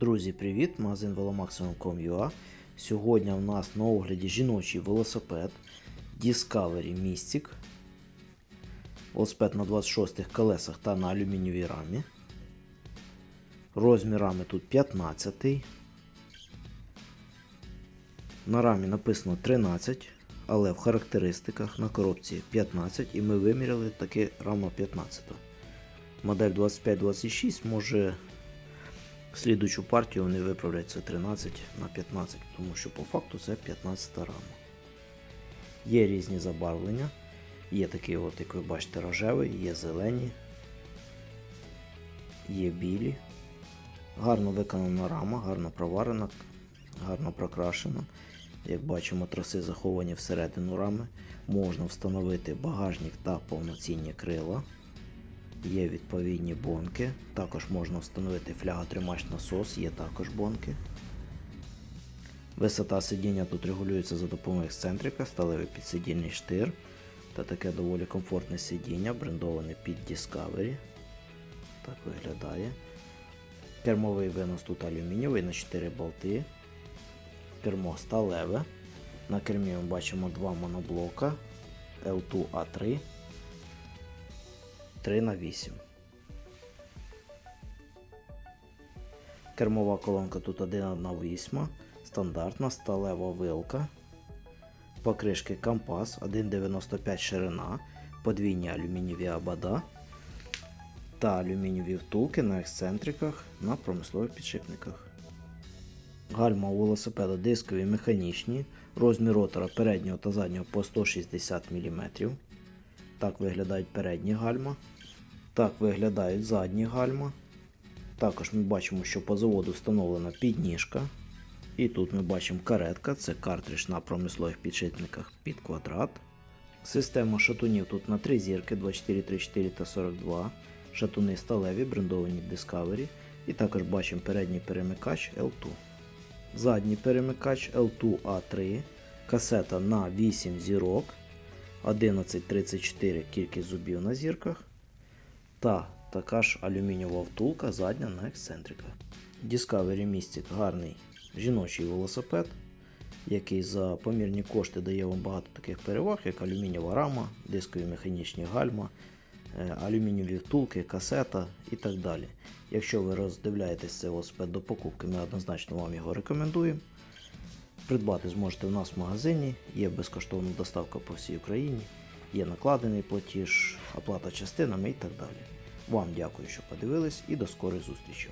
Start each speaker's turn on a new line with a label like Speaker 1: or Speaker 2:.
Speaker 1: Друзі, привіт! Магазин velomaximum.com.ua Сьогодні у нас на огляді жіночий велосипед Discovery Mystic. Велосипед на 26 колесах та на алюмінієвій рамі. Розмірами тут 15. На рамі написано 13, але в характеристиках на коробці 15 і ми виміряли таки рама 15. Модель 2526 може Слідучу партію вони виправлять це 13 на 15, тому що по факту це 15 рама. Є різні забарвлення. Є такий, от, як ви бачите, рожевий, є зелені, є білі. Гарно виконана рама, гарно проварена, гарно прокрашена. Як бачимо, троси заховані всередину рами. Можна встановити багажник та повноцінні крила. Є відповідні бонки. Також можна встановити фляготримач насос, є також бонки. Висота сидіння тут регулюється за допомогою ексцентрика, сталевий підсидільний штир та таке доволі комфортне сидіння, брендоване під Discovery. Так виглядає. Кермовий винос тут алюмінієвий на 4 болти. Кермо сталеве. На кермі ми бачимо два моноблока L2A3 3 на 8. Кермова колонка тут 1,8, стандартна сталева вилка. Покришки компас 1,95 ширина, подвійні алюмінієві абада та алюмінієві втулки на ексцентриках на промислових підшипниках. Гальма у велосипеда дискові механічні, розмір ротора переднього та заднього по 160 мм. Так виглядають передні гальма. Так виглядають задні гальма. Також ми бачимо, що по заводу встановлена підніжка. І тут ми бачимо каретка, це картридж на промислових підшипниках під квадрат. Система шатунів тут на 3 зірки 24, 34 та 42. Шатуни сталеві, брендовані Discovery. І також бачимо передній перемикач L2. Задній перемикач L2A3. Касета на 8 зірок. 11.34 кількість зубів на зірках. Та така ж алюмінієва втулка задня на ексцентриках. Discovery Mystic гарний жіночий велосипед, який за помірні кошти дає вам багато таких переваг, як алюмінієва рама, дискові механічні гальма, е, алюмінієві втулки, касета і так далі. Якщо ви роздивляєтесь цей велосипед до покупки, ми однозначно вам його рекомендуємо. Придбати зможете в нас в магазині, є безкоштовна доставка по всій Україні, є накладений платіж, оплата частинами і так далі. Вам дякую, що подивились і до скорої зустрічі.